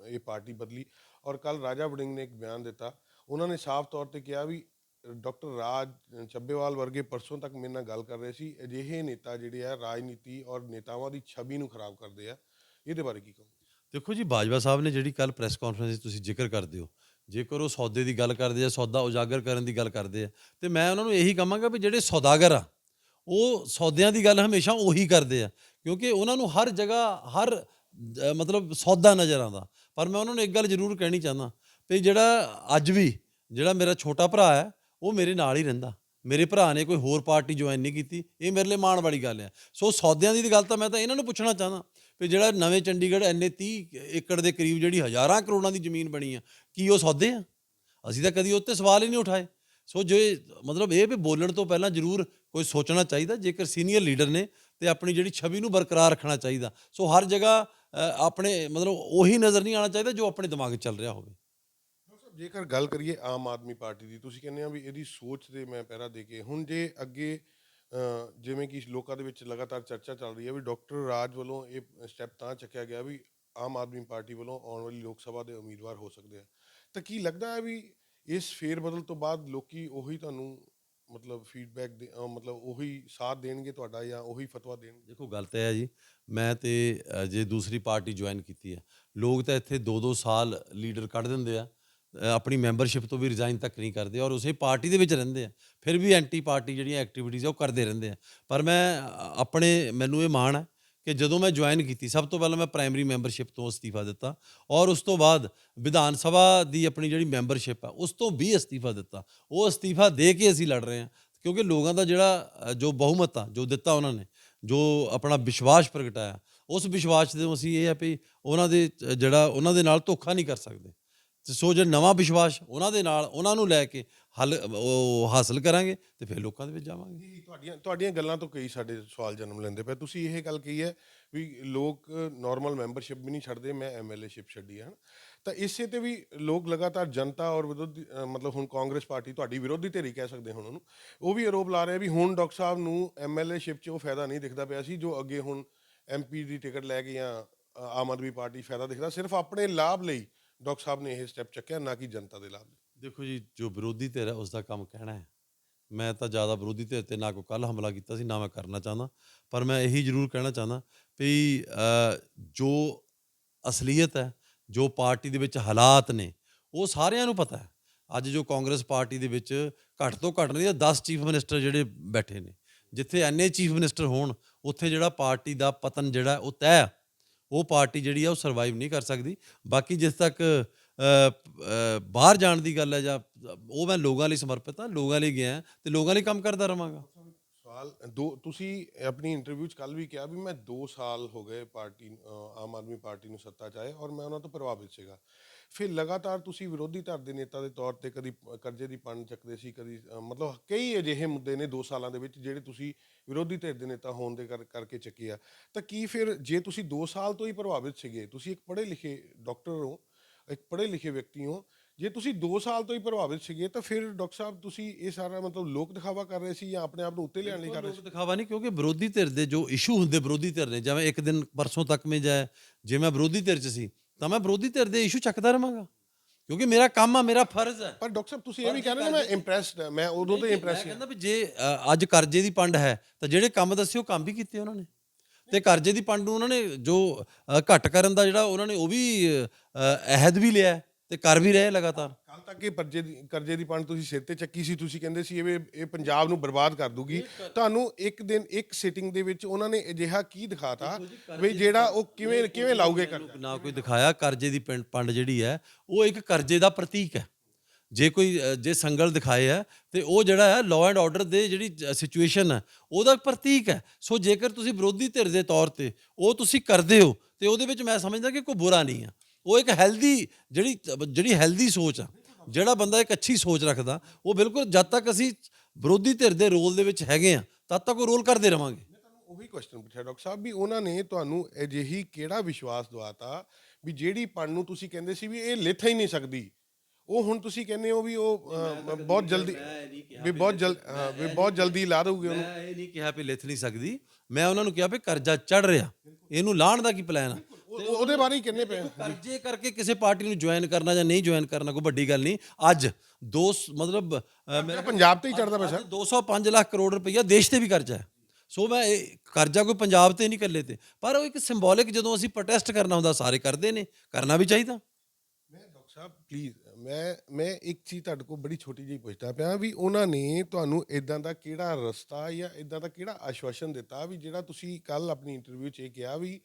A: ਇਹ ਪਾਰਟੀ ਬਦਲੀ ਔਰ ਕੱਲ ਰਾਜਾ ਵੜਿੰਗ ਨੇ ਇੱਕ ਬਿਆਨ ਦਿੱਤਾ, ਉਹਨਾਂ ਨੇ ਸਾਫ਼ ਤੌਰ ਤੇ ਕਿਹਾ ਵੀ ਡਾਕਟਰ ਰਾਜ ਚੱਬੇਵਾਲ ਵਰਗੇ ਪਰਸੋਂ ਤੱਕ ਮੇਰੇ ਨਾਲ ਗੱਲ ਕਰ ਰਹੇ ਸੀ, ਅਜਿਹੇ ਨੇਤਾ ਜਿਹੜੇ ਆ ਰਾਜਨੀਤੀ ਔਰ ਨੇਤਾਵਾਂ ਦੀ ਛਵੀ ਨੂੰ ਖਰਾਬ ਕਰਦੇ ਆ, ਇਹਦੇ ਬਾਰੇ ਕੀ ਕਹੋ
B: ਦੇਖੋ ਜੀ, ਬਾਜਵਾ ਸਾਹਿਬ ਨੇ ਜਿਹੜੀ ਕੱਲ ਪ੍ਰੈਸ ਕਾਨਫਰੰਸ 'ਚ ਤੁਸੀਂ ਜ਼ਿਕਰ ਕਰਦੇ ਹੋ ਜੇਕਰ ਉਹ ਸੌਦੇ ਦੀ ਗੱਲ ਕਰਦੇ ਆ, ਸੌਦਾ ਉਜਾਗਰ ਕਰਨ ਦੀ ਗੱਲ ਕਰਦੇ ਆ, ਤੇ ਮੈਂ ਉਹਨਾਂ ਨੂੰ ਇਹੀ ਕਹਾਂਗਾ ਵੀ ਜਿਹੜੇ ਸੌਦਾਗਰ ਆ, ਉਹ ਸੌਦਿਆਂ ਦੀ ਗੱਲ ਹਮੇਸ਼ਾ ਉਹੀ ਕਰਦੇ ਆ, ਕਿਉਂਕਿ ਉਹਨਾਂ ਨੂੰ ਹਰ ਜਗ੍ਹਾ, ਹਰ ਮਤਲਬ ਸੌਦਾ ਨਜ਼ਰ ਆਉਂਦਾ। ਪਰ ਮੈਂ ਉਹਨਾਂ ਨੂੰ ਇੱਕ ਗੱਲ ਜ਼ਰੂਰ ਕਹਿਣੀ ਚਾਹੁੰਦਾ, ਵੀ ਜਿਹੜਾ ਅੱਜ ਵੀ, ਜਿਹੜਾ ਮੇਰਾ ਛੋਟਾ ਭਰਾ ਹੈ, ਉਹ ਮੇਰੇ ਨਾਲ ਹੀ ਰਹਿੰਦਾ। ਮੇਰੇ ਭਰਾ ਨੇ ਕੋਈ ਹੋਰ ਪਾਰਟੀ ਜੁਆਇਨ ਨਹੀਂ ਕੀਤੀ, ਇਹ ਮੇਰੇ ਲਈ ਮਾਣ ਵਾਲੀ ਗੱਲ ਹੈ। ਸੋ ਸੌਦਿਆਂ ਦੀ ਗੱਲ ਤਾਂ ਮੈਂ ਤਾਂ ਇਹਨਾਂ ਨੂੰ ਪੁੱਛਣਾ ਚਾਹੁੰਦਾ ਵੀ ਜਿਹੜਾ ਨਵੇਂ ਚੰਡੀਗੜ੍ਹ ਇੰਨੇ 30 ਏਕੜ ਦੇ ਕਰੀਬ ਜਿਹੜੀ ਹਜ਼ਾਰਾਂ ਕਰੋੜਾਂ ਦੀ ਜ਼ਮੀਨ ਬਣੀ ਆ, ਕੀ ਉਹ ਸੌਦੇ ਆ? ਅਸੀਂ ਤਾਂ ਕਦੀ ਉੱਤੇ ਸਵਾਲ ਹੀ ਨਹੀਂ ਉਠਾਏ। ਸੋ ਜੇ ਮਤਲਬ ਇਹ ਵੀ ਬੋਲਣ ਤੋਂ ਪਹਿਲਾਂ ਜ਼ਰੂਰ ਕੋਈ ਸੋਚਣਾ ਚਾਹੀਦਾ, ਜੇਕਰ ਸੀਨੀਅਰ ਲੀਡਰ ਨੇ ਤੇ ਆਪਣੀ ਜਿਹੜੀ ਛਵੀ ਨੂੰ ਬਰਕਰਾਰ ਰੱਖਣਾ ਚਾਹੀਦਾ। ਸੋ ਹਰ ਜਗ੍ਹਾ ਆਪਣੇ ਮਤਲਬ ਉਹੀ ਨਜ਼ਰ ਨਹੀਂ ਆਉਣਾ ਚਾਹੀਦਾ ਜੋ ਆਪਣੇ ਦਿਮਾਗ 'ਚ ਚੱਲ ਰਿਹਾ ਹੋਵੇ।
A: ਜੇਕਰ ਗੱਲ ਕਰੀਏ ਆਮ ਆਦਮੀ ਪਾਰਟੀ ਦੀ, ਤੁਸੀਂ ਕਹਿੰਦੇ ਆ ਵੀ ਇਹਦੀ ਸੋਚ ਤੇ ਮੈਂ ਪਹਿਰਾ ਦੇ ਕੇ, ਹੁਣ ਜੇ ਅੱਗੇ ਜਿਵੇਂ ਕਿ ਲੋਕਾਂ ਦੇ ਵਿੱਚ ਲਗਾਤਾਰ ਚਰਚਾ ਚੱਲ ਰਹੀ ਹੈ ਵੀ ਡਾਕਟਰ ਰਾਜ ਵੱਲੋਂ ਇਹ ਸਟੈਪ ਤਾਂ ਚੱਕਿਆ ਗਿਆ ਵੀ ਆਮ ਆਦਮੀ ਪਾਰਟੀ ਵੱਲੋਂ ਆਉਣ ਵਾਲੀ ਲੋਕ ਸਭਾ ਦੇ ਉਮੀਦਵਾਰ ਹੋ ਸਕਦੇ ਆ। ਤਾਂ ਕੀ ਲੱਗਦਾ ਹੈ ਵੀ ਇਸ ਫੇਰ ਬਦਲ ਤੋਂ ਬਾਅਦ ਲੋਕੀ ਉਹੀ ਤੁਹਾਨੂੰ ਮਤਲਬ ਫੀਡਬੈਕ ਦੇ ਮਤਲਬ ਉਹੀ ਸਾਥ ਦੇਣਗੇ ਤੁਹਾਡਾ ਜਾਂ ਉਹੀ ਫਤਵਾ ਦੇਣਗੇ?
B: ਦੇਖੋ, ਗੱਲ ਤਾਂ ਇਹ ਹੈ ਜੀ, ਮੈਂ ਤੇ ਜੇ ਦੂਸਰੀ ਪਾਰਟੀ ਜੁਆਇਨ ਕੀਤੀ ਹੈ। ਲੋਕ ਤਾਂ ਇੱਥੇ 2-2 ਸਾਲ ਲੀਡਰ ਕੱਢ ਦਿੰਦੇ ਆ। ਆਪਣੀ ਮੈਂਬਰਸ਼ਿਪ ਤੋਂ ਵੀ ਰਿਜ਼ਾਈਨ ਤੱਕ ਨਹੀਂ ਕਰਦੇ ਔਰ ਉਸੇ ਪਾਰਟੀ ਦੇ ਵਿੱਚ ਰਹਿੰਦੇ ਆ। ਫਿਰ ਵੀ ਐਂਟੀ ਪਾਰਟੀ ਜਿਹੜੀਆਂ ਐਕਟੀਵਿਟੀਜ਼ ਆ ਉਹ ਕਰਦੇ ਰਹਿੰਦੇ ਆ। ਪਰ ਮੈਂ ਆਪਣੇ, ਮੈਨੂੰ ਇਹ ਮਾਣ ਹੈ ਕਿ ਜਦੋਂ ਮੈਂ ਜੁਆਇਨ ਕੀਤੀ, ਸਭ ਤੋਂ ਪਹਿਲਾਂ ਮੈਂ ਪ੍ਰਾਇਮਰੀ ਮੈਂਬਰਸ਼ਿਪ ਤੋਂ ਅਸਤੀਫਾ ਦਿੱਤਾ ਔਰ ਉਸ ਤੋਂ ਬਾਅਦ ਵਿਧਾਨ ਸਭਾ ਦੀ ਆਪਣੀ ਜਿਹੜੀ ਮੈਂਬਰਸ਼ਿਪ ਆ, ਉਸ ਤੋਂ ਵੀ ਅਸਤੀਫਾ ਦਿੱਤਾ। ਉਹ ਅਸਤੀਫਾ ਦੇ ਕੇ ਅਸੀਂ ਲੜ ਰਹੇ ਹਾਂ ਕਿਉਂਕਿ ਲੋਕਾਂ ਦਾ ਜਿਹੜਾ ਜੋ ਬਹੁਮਤ ਆ, ਜੋ ਦਿੱਤਾ ਉਹਨਾਂ ਨੇ, ਜੋ ਆਪਣਾ ਵਿਸ਼ਵਾਸ ਪ੍ਰਗਟਾਇਆ, ਉਸ ਵਿਸ਼ਵਾਸ ਦੇ ਅਸੀਂ ਇਹ ਆ ਵੀ ਉਹਨਾਂ ਦੇ ਜਿਹੜਾ ਉਹਨਾਂ ਦੇ ਨਾਲ ਧੋਖਾ ਨਹੀਂ ਕਰ ਸਕਦੇ। ਤੇ ਸੋ ਜੇ ਨਵਾਂ ਵਿਸ਼ਵਾਸ ਉਹਨਾਂ ਦੇ ਨਾਲ ਉਹਨਾਂ ਨੂੰ ਲੈ ਕੇ ਹੱਲ ਉਹ ਹਾਸਲ ਕਰਾਂਗੇ ਤੇ ਫਿਰ ਲੋਕਾਂ ਦੇ ਵਿੱਚ ਜਾਵਾਂਗੇ।
A: ਜੀ ਤੁਹਾਡੀਆਂ ਤੁਹਾਡੀਆਂ ਗੱਲਾਂ ਤੋਂ ਕਈ ਸਾਡੇ ਸਵਾਲ ਜਨਮ ਲੈਂਦੇ ਪਏ। ਤੁਸੀਂ ਇਹ ਗੱਲ ਕਹੀ ਹੈ ਵੀ ਲੋਕ ਨਾਰਮਲ ਮੈਂਬਰਸ਼ਿਪ ਵੀ ਨਹੀਂ ਛੱਡਦੇ ਮੈਂ ਐਮਐਲਏਸ਼ਿਪ ਛੱਡੀ ਹੈ ਨਾ। ਤਾਂ ਇਸੇ ਤੇ ਵੀ ਲੋਕ ਲਗਾਤਾਰ ਜਨਤਾ ਔਰ ਵਿਰੋਧੀ ਅ, ਮਤਲਬ ਹੁਣ ਕਾਂਗਰਸ ਪਾਰਟੀ ਤੁਹਾਡੀ ਵਿਰੋਧੀ ਧਿਰ ਹੀ ਕਹਿ ਸਕਦੇ ਹੁਣ ਉਹਨੂੰ। ਉਹ ਵੀ ਆਰੋਪ ਲਾ ਰਹੇ ਵੀ ਹੁਣ ਡਾਕਟਰ ਸਾਹਿਬ ਨੂੰ ਐਮਐਲਏਸ਼ਿਪ 'ਚ ਉਹ ਫਾਇਦਾ ਨਹੀਂ ਦਿਖਦਾ ਪਿਆ ਸੀ ਜੋ ਅੱਗੇ ਹੁਣ ਐਮਪੀ ਦੀ ਟਿਕਟ ਲੈ ਕੇ ਜਾਂ ਅ, ਆਮ ਆਦਮੀ ਪਾਰਟੀ ਫਾਇਦਾ ਦਿਖਦਾ। ਸਿਰਫ ਆਪਣੇ ਲਾਭ ਲਈ ਡਾਕਟਰ ਸਾਹਿਬ ਨੇ ਇਹ ਸਟੈਪ ਚੱਕਿਆ, ਨਾ ਕਿ ਜਨਤਾ ਦੇ ਲਾਭ। ਲਈ
B: ਦੇਖੋ ਜੀ, ਜੋ ਵਿਰੋਧੀ ਧਿਰ ਹੈ ਉਸ ਦਾ ਕੰਮ ਕਹਿਣਾ ਹੈ। ਮੈਂ ਤਾਂ ਜ਼ਿਆਦਾ ਵਿਰੋਧੀ ਧਿਰ ਤੇ ਨਾ ਕੋਈ ਕੱਲ ਹਮਲਾ ਕੀਤਾ ਸੀ, ਨਾ ਮੈਂ ਕਰਨਾ ਚਾਹੁੰਦਾ। ਪਰ ਮੈਂ ਇਹੀ ਜ਼ਰੂਰ ਕਹਿਣਾ ਚਾਹੁੰਦਾ ਵੀ ਜੋ ਅਸਲੀਅਤ ਹੈ, ਜੋ ਪਾਰਟੀ ਦੇ ਵਿੱਚ ਹਾਲਾਤ ਨੇ, ਉਹ ਸਾਰਿਆਂ ਨੂੰ ਪਤਾ ਹੈ। ਅੱਜ ਜੋ ਕਾਂਗਰਸ ਪਾਰਟੀ ਦੇ ਵਿੱਚ ਘੱਟ ਤੋਂ ਘੱਟ ਨਹੀਂ ਤਾਂ 10 ਚੀਫ ਮਿਨਿਸਟਰ ਜਿਹੜੇ ਬੈਠੇ ਨੇ, ਜਿੱਥੇ ਐਨੇ ਚੀਫ ਮਿਨਿਸਟਰ ਹੋਣ, ਉੱਥੇ ਜਿਹੜਾ ਪਾਰਟੀ ਦਾ ਪਤਨ ਜਿਹੜਾ ਉਹ ਤੈਅ ਆ। ਉਹ ਪਾਰਟੀ ਜਿਹੜੀ ਆ ਉਹ ਸਰਵਾਈਵ ਨਹੀਂ ਕਰ ਸਕਦੀ। ਬਾਕੀ ਜਿਸ ਤੱਕ ਬਾਹਰ ਜਾਣ ਦੀ ਗੱਲ ਹੈ ਜਾਂ ਉਹ ਮੈਂ ਲੋਕਾਂ ਲਈ ਸਮਰਪਿਤ ਹਾਂ, ਲੋਕਾਂ ਲਈ ਗਿਆ ਤੇ ਲੋਕਾਂ ਲਈ ਕੰਮ ਕਰਦਾ ਰਵਾਂਗਾ
A: ਸਵਾਲ, ਦੋ, ਤੁਸੀਂ ਆਪਣੀ ਇੰਟਰਵਿਊ 'ਚ ਕੱਲ ਵੀ ਕਿਹਾ ਵੀ ਮੈਂ 2 ਸਾਲ ਹੋ ਗਏ ਪਾਰਟੀ ਆਮ ਆਦਮੀ ਪਾਰਟੀ ਨੂੰ ਸੱਤਾ 'ਚ ਆਏ ਔਰ ਮੈਂ ਉਹਨਾਂ ਤੋਂ ਪ੍ਰਭਾਵਿਤ ਸੀਗਾ। ਫਿਰ ਲਗਾਤਾਰ ਤੁਸੀਂ ਵਿਰੋਧੀ ਧਿਰ ਦੇ ਨੇਤਾ ਦੇ ਤੌਰ ਤੇ ਕਦੀ ਕਰਜ਼ੇ ਦੀ ਪੰਨ ਚੱਕਦੇ ਸੀ, ਕਦੀ ਮਤਲਬ ਕਈ ਅਜਿਹੇ ਮੁੱਦੇ ਨੇ 2 ਸਾਲਾਂ ਦੇ ਵਿੱਚ ਜਿਹੜੇ ਤੁਸੀਂ ਵਿਰੋਧੀ ਧਿਰ ਦੇ ਨੇਤਾ ਹੋਣ ਦੇ ਕਰ- ਕਰਕੇ ਚੱਕੇ ਆ। ਤਾਂ ਕੀ ਫਿਰ ਜੇ ਤੁਸੀਂ 2 ਸਾਲ ਤੋਂ ਹੀ ਪ੍ਰਭਾਵਿਤ ਸੀਗੇ, ਤੁਸੀਂ ਇੱਕ ਪੜ੍ਹੇ ਲਿਖੇ ਡਾਕਟਰ ਹੋ, ਇੱਕ ਪੜ੍ਹੇ ਲਿਖੇ ਵਿਅਕਤੀ ਹੋ ਜੇ ਤੁਸੀਂ 2 ਸਾਲ ਤੋਂ ਹੀ ਪ੍ਰਭਾਵਿਤ ਸੀਗੇ ਤਾਂ ਫਿਰ ਡਾਕਟਰ ਸਾਹਿਬ ਤੁਸੀਂ ਇਹ ਸਾਰਾ ਮਤਲਬ ਲੋਕ ਦਿਖਾਵਾ ਕਰ ਰਹੇ ਸੀ ਜਾਂ ਆਪਣੇ ਆਪ ਨੂੰ ਉੱਤੇ ਲਿਆਉਣ ਲਈ ਕਰ ਰਹੇ ਸੀ?
B: ਲੋਕ ਦਿਖਾਵਾ ਨਹੀਂ ਕਿਉਂਕਿ ਵਿਰੋਧੀ ਧਿਰ ਦੇ ਜੋ ਇਸ਼ੂ ਹੁੰਦੇ ਵਿਰੋਧੀ ਧਿਰ ਨੇ ਜਿਵੇਂ ਇੱਕ ਦਿਨ ਪਰਸੋਂ ਤੱਕ ਮੈਂ ਜਾਏ ਜੇ ਮੈਂ ਵਿਰੋਧੀ ਧਿਰ 'ਚ ਸੀ ਤਾਂ ਮੈਂ ਵਿਰੋਧੀ ਧਿਰ ਦੇ ਇਸ਼ੂ ਚੱਕਦਾ ਰਵਾਂਗਾ ਕਿਉਂਕਿ ਮੇਰਾ ਕੰਮ ਆ ਮੇਰਾ ਫਰਜ਼ ਹੈ
A: ਪਰ ਡਾਕਟਰ ਸਾਹਿਬ ਤੁਸੀਂ ਇਹ ਵੀ ਕਹਿੰਦੇ ਮੈਂ ਇੰਪ੍ਰੈਸਡ ਮੈਂ ਉਦੋਂ ਤੋਂ
B: ਮੈਂ
A: ਇੰਪ੍ਰੈਸ
B: ਕਹਿੰਦਾ ਵੀ ਜੇ ਅੱਜ ਕਰਜ਼ੇ ਦੀ ਪੰਡ ਹੈ ਤਾਂ ਜਿਹੜੇ ਕੰਮ ਦੱਸੇ ਉਹ ਕੰਮ ਵੀ ਕੀਤੇ ਉਹਨਾਂ ਨੇ। ਤੇ ਕਰਜ਼ੇ ਦੀ ਪੰਡ ਨੂੰ ਉਹਨਾਂ ਨੇ ਜੋ ਘੱਟ ਕਰਨ ਦਾ ਜਿਹੜਾ ਉਹਨਾਂ ਨੇ ਉਹ ਵੀ ਅਹਿਦ ਵੀ ਲਿਆ ਹੈ। ਤੇ ਕਰ ਵੀ ਰਹੇ ਲਗਾਤਾਰ।
A: ਕੱਲ ਤੱਕ ਇਹ ਕਰਜ਼ੇ ਦੀ ਕਰਜ਼ੇ ਦੀ ਪੰਡ ਤੁਸੀਂ ਸਿਰ ਤੇ ਚੱਕੀ ਸੀ ਤੁਸੀਂ ਕਹਿੰਦੇ ਸੀ ਇਹ ਇਹ ਪੰਜਾਬ ਨੂੰ ਬਰਬਾਦ ਕਰ ਦੂਗੀ। ਤੁਹਾਨੂੰ ਇੱਕ ਦਿਨ ਇੱਕ ਸਿਟਿੰਗ ਦੇ ਵਿੱਚ ਉਹਨਾਂ ਨੇ ਅਜਿਹਾ ਕੀ ਦਿਖਾਤਾ ਵੀ ਜਿਹੜਾ ਉਹ ਕਿਵੇਂ ਕਿਵੇਂ ਲਾਉਗੇ ਕਰ
B: ਨਾ ਕੋਈ ਦਿਖਾਇਆ ਕਰਜ਼ੇ ਦੀ ਪਿੰਡ- ਪੰਡ ਜਿਹੜੀ ਹੈ ਉਹ ਇੱਕ ਕਰਜ਼ੇ ਦਾ ਪ੍ਰਤੀਕ ਹੈ। ਜੇ ਕੋਈ ਜੇ ਸੰਗਲ ਦਿਖਾਏ ਹੈ ਤੇ ਉਹ ਜਿਹੜਾ ਹੈ ਲਾਅ ਐਂਡ ਆਰਡਰ ਦੇ ਜਿਹੜੀ ਸਿਚੁਏਸ਼ਨ ਹੈ ਉਹਦਾ ਪ੍ਰਤੀਕ ਹੈ। ਸੋ ਜੇਕਰ ਤੁਸੀਂ ਵਿਰੋਧੀ ਧਿਰ ਦੇ ਤੌਰ ਤੇ ਉਹ ਤੁਸੀਂ ਕਰਦੇ ਹੋ ਤੇ ਉਹਦੇ ਵਿੱਚ ਮੈਂ ਸਮਝਦਾ ਕਿ ਕੋਈ ਬੁਰਾ ਨਹੀਂ ਆ ਉਹ ਇੱਕ ਹੈਲਦੀ ਜਿਹੜੀ ਜਿਹੜੀ ਹੈਲਦੀ ਸੋਚ ਆ, ਜਿਹੜਾ ਬੰਦਾ ਇੱਕ ਅੱਛੀ ਸੋਚ ਰੱਖਦਾ, ਉਹ ਬਿਲਕੁਲ ਜਦ ਤੱਕ ਅਸੀਂ ਵਿਰੋਧੀ ਧਿਰ ਦੇ ਰੋਲ ਦੇ ਵਿੱਚ ਹੈਗੇ ਆ, ਤਦ ਤੱਕ ਉਹ ਰੋਲ ਕਰਦੇ ਰਵਾਂਗੇ।
A: ਮੈਂ ਤੁਹਾਨੂੰ ਉਹੀ ਕੁਐਸਚਨ ਪੁੱਛਿਆ, ਡਾਕਟਰ ਸਾਹਿਬ, ਵੀ ਉਹਨਾਂ ਨੇ ਤੁਹਾਨੂੰ ਅਜਿਹੀ ਕਿਹੜਾ ਵਿਸ਼ਵਾਸ ਦਵਾਤਾ ਵੀ ਜਿਹੜੀ ਪੰਡ ਨੂੰ ਤੁਸੀਂ ਕਹਿੰਦੇ ਸੀ ਵੀ ਇਹ ਲਿਥ ਹੀ ਨਹੀਂ ਸਕਦੀ ਉਹ ਹੁਣ ਤੁਸੀਂ ਕਹਿੰਦੇ ਹੋ ਵੀ ਉਹ ਬਹੁਤ ਜਲਦੀ ਵੀ ਬਹੁਤ ਜਲਦੀ ਵੀ ਬਹੁਤ ਜਲਦੀ ਲਾ ਦਊਗੇ ਉਹਨੂੰ।
B: ਮੈਂ ਇਹ ਨਹੀਂ ਕਿਹਾ ਵੀ ਲਿਥ ਨਹੀਂ ਸਕਦੀ। ਮੈਂ ਉਹਨਾਂ ਨੂੰ ਕਿਹਾ ਵੀ ਕਰਜ਼ਾ ਚੜ ਰਿਹਾ। ਇਹਨੂੰ ਲਾਹਣ ਦਾ ਕੀ ਪਲਾਨ ਆ?
A: ਉਹ- ਉਹਦੇ ਬਾਰੇ ਹੀ ਕਹਿੰਦੇ ਪਏ ਆ।
B: ਕਰਜ਼ੇ ਕਰਕੇ ਕਿਸੇ ਪਾਰਟੀ ਨੂੰ ਜੁਆਇਨ ਕਰਨਾ ਜਾਂ ਨਹੀਂ ਜੁਆਇਨ ਕਰਨਾ ਕੋਈ ਵੱਡੀ ਗੱਲ ਨਹੀਂ। ਅੱਜ ਦੋ ਸ- ਮਤਲਬ ਅ, ਮੇਰਾ
A: ਪੰਜਾਬ ਤੇ ਹੀ ਚੜਦਾ ਪਿਆ ਸਰ।
B: 205 ਲੱਖ ਕਰੋੜ ਰੁਪਈਆ ਦੇਸ਼ ਤੇ ਵੀ ਕਰਜ਼ਾ ਹੈ। ਸੋ ਮੈਂ ਇਹ ਕਰਜ਼ਾ ਕੋਈ ਪੰਜਾਬ ਤੇ ਨਹੀਂ ਇਕੱਲੇ ਤੇ। ਪਰ ਉਹ ਇੱਕ ਸਿੰਬੋਲਿਕ ਜਦੋਂ ਅਸੀਂ ਪ੍ਰੋਟੈਸਟ ਕਰਨਾ ਹੁੰਦਾ ਸਾਰੇ ਕਰਦੇ ਨੇ। ਕਰਨਾ ਵੀ ਚਾਹੀਦਾ।
A: ਮੈਂ ਡਾਕਟਰ ਸਾਹਿਬ ਪਲੀਜ਼ ਮੈਂ ਮੈਂ ਇੱਕ ਚੀਜ਼ ਤੁਹਾਡੇ ਕੋਲ ਬੜੀ ਛੋਟੀ ਜਿਹੀ ਪੁੱਛਦਾ ਪਿਆ ਵੀ ਉਹਨਾਂ ਨੇ ਤੁਹਾਨੂੰ ਇਦਾਂ ਦਾ ਕਿਹੜਾ ਰਸਤਾ ਜਾਂ ਇਦਾਂ ਦਾ ਕਿਹੜਾ ਆਸ਼ਵਾਸਨ ਦਿੱਤਾ ਵੀ ਜਿਹੜਾ ਤੁਸੀਂ ਕੱਲ ਆਪਣੀ ਇੰਟਰਵਿਊ 'ਚ ਇਹ ਕਿਹਾ ਵੀ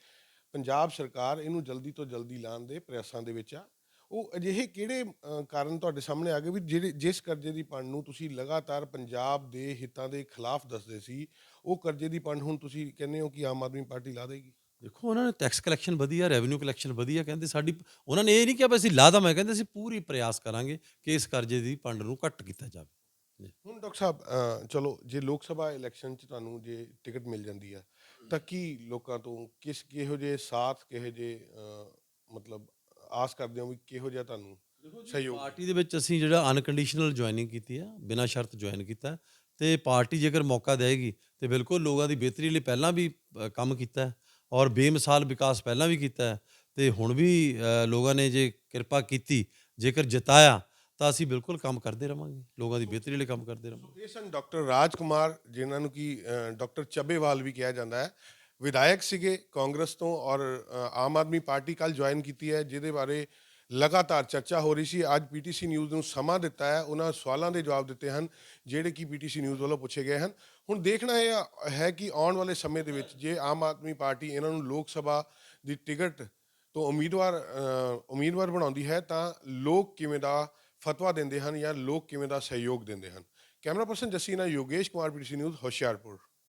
A: ਪੰਜਾਬ ਸਰਕਾਰ ਇਹਨੂੰ ਜਲਦੀ ਤੋਂ ਜਲਦੀ ਲਾਉਣ ਦੇ ਪ੍ਰਯਾਸਾਂ ਦੇ ਵਿੱਚ ਆ। ਉਹ ਅਜਿਹੇ ਕਿਹੜੇ ਅ, ਕਾਰਨ ਤੁਹਾਡੇ ਸਾਹਮਣੇ ਆ ਗਏ ਵੀ ਜਿਹੜੇ ਜਿਸ ਕਰਜ਼ੇ ਦੀ ਪੰਡ ਨੂੰ ਤੁਸੀਂ ਲਗਾਤਾਰ ਪੰਜਾਬ ਦੇ ਹਿੱਤਾਂ ਦੇ ਖਿਲਾਫ ਦੱਸਦੇ ਸੀ ਉਹ ਕਰਜ਼ੇ ਦੀ ਪੰਡ ਹੁਣ ਤੁਸੀਂ ਕਹਿੰਦੇ ਹੋ ਕਿ ਆਮ ਆਦਮੀ ਪਾਰਟੀ ਲਾ ਦੇਗੀ?
B: ਦੇਖੋ ਉਹਨਾਂ ਨੇ ਟੈਕਸ ਕਲੈਕਸ਼ਨ ਵਧੀਆ ਰੈਵਨਿਊ ਕਲੈਕਸ਼ਨ ਵਧੀਆ ਕਹਿੰਦੇ ਸਾਡੀ ਉਹਨਾਂ ਨੇ ਇਹ ਨਹੀਂ ਕਿਹਾ ਵੀ ਅਸੀਂ ਲਾਦਾ ਮੈਂ ਕਹਿੰਦੇ ਅਸੀਂ ਪੂਰੀ ਪ੍ਰਯਾਸ ਕਰਾਂਗੇ ਕਿ ਇਸ ਕਰਜ਼ੇ ਦੀ ਪੰਡ ਨੂੰ ਘੱਟ ਕੀਤਾ ਜਾਵੇ।
A: ਹੁਣ ਡਾਕਟਰ ਸਾਹਿਬ ਚਲੋ ਜੇ ਲੋਕ ਸਭਾ ਇਲੈਕਸ਼ਨ 'ਚ ਤੁਹਾਨੂੰ ਜੇ ਟਿਕਟ ਮਿਲ ਜਾਂਦੀ ਹੈ ਤਾਂ ਕੀ ਲੋਕਾਂ ਤੋਂ ਕਿਸ ਕਿਹੋ ਜਿਹੇ ਸਾਥ ਕਿਹੋ ਅਹ, ਮਤਲਬ ਆਸ ਕਰਦੇ ਹੋ ਵੀ ਕਿਹੋ ਜਿਹਾ ਤੁਹਾਨੂੰ ਸਹਿਯੋਗ?
B: ਪਾਰਟੀ ਦੇ ਵਿੱਚ ਅਸੀਂ ਜਿਹੜਾ ਅਨਕੰਡੀਸ਼ਨਲ ਜੁਆਇਨਿੰਗ ਕੀਤੀ ਆ ਬਿਨਾਂ ਸ਼ਰਤ ਜੁਆਇਨ ਕੀਤਾ ਤੇ ਪਾਰਟੀ ਜੇਕਰ ਮੌਕਾ ਦੇਗੀ ਤੇ ਬਿਲਕੁਲ ਲੋਕਾਂ ਦੀ ਬਿਹਤਰੀ ਲਈ ਪਹਿਲਾਂ ਵੀ ਕੰਮ ਕੀਤਾ। ਹੈ ਔਰ ਬੇਮਿਸਾਲ ਵਿਕਾਸ ਪਹਿਲਾਂ ਵੀ ਕੀਤਾ ਹੈ ਤੇ ਹੁਣ ਵੀ ਲੋਕਾਂ ਨੇ ਜੇ ਕਿਰਪਾ ਕੀਤੀ, ਜੇਕਰ ਜਿਤਾਇਆ, ਤਾਂ ਅਸੀਂ ਬਿਲਕੁਲ ਕੰਮ ਕਰਦੇ ਰਵਾਂਗੇ, ਲੋਕਾਂ ਦੀ ਬਿਹਤਰੀ ਲਈ ਕੰਮ ਕਰਦੇ ਰਵਾਂਗੇ।
A: ਇਹ ਸਨ ਡਾਕਟਰ ਰਾਜ ਕੁਮਾਰ ਜਿਨ੍ਹਾਂ ਨੂੰ ਕਿ ਡਾਕਟਰ ਚੱਬੇਵਾਲ ਵੀ ਕਿਹਾ ਜਾਂਦਾ ਹੈ। ਵਿਧਾਇਕ ਸੀਗੇ ਕਾਂਗਰਸ ਤੋਂ ਔਰ ਆਮ ਆਦਮੀ ਪਾਰਟੀ ਕੱਲ ਜੁਆਇਨ ਕੀਤੀ ਹੈ, ਜਿਹਦੇ ਬਾਰੇ ਲਗਾਤਾਰ ਚਰਚਾ ਹੋ ਰਹੀ ਸੀ। ਅੱਜ ਪੀਟੀਸੀ ਨਿਊਜ਼ ਨੂੰ ਸਮਾਂ ਦਿੱਤਾ ਹੈ। ਉਹਨਾਂ ਸਵਾਲਾਂ ਦੇ ਜਵਾਬ ਦਿੱਤੇ ਹਨ, ਜਿਹੜੇ ਕਿ ਪੀਟੀਸੀ ਨਿਊਜ਼ ਵੱਲੋਂ ਪੁੱਛੇ ਗਏ ਹਨ। ਹੁਣ ਦੇਖਣਾ ਇਹ ਹੈ ਕਿ ਆਉਣ ਵਾਲੇ ਸਮੇਂ ਦੇ ਵਿੱਚ ਜੇ ਆਮ ਆਦਮੀ ਪਾਰਟੀ ਇਹਨਾਂ ਨੂੰ ਲੋਕ ਸਭਾ ਦੀ ਟਿਕਟ ਤੋਂ ਉਮੀਦਵਾਰ ਉਮੀਦਵਾਰ ਬਣਾਉਂਦੀ ਹੈ, ਤਾਂ ਲੋਕ ਕਿਵੇਂ ਦਾ ਫਤਵਾ ਦਿੰਦੇ ਹਨ ਜਾਂ ਲੋਕ ਕਿਵੇਂ ਦਾ ਸਹਿਯੋਗ ਦਿੰਦੇ ਹਨ? ਕੈਮਰਾ ਪਰਸਨ ਜੱਸੀ ਨਾਲ ਯੋਗੇਸ਼ ਕੁਮਾਰ ਪੀਟੀਸੀ ਨਿਊਜ਼, ਹੁਸ਼ਿਆਰਪੁਰ।